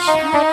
Krishna.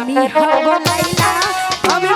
আমি হব পাইলা আমি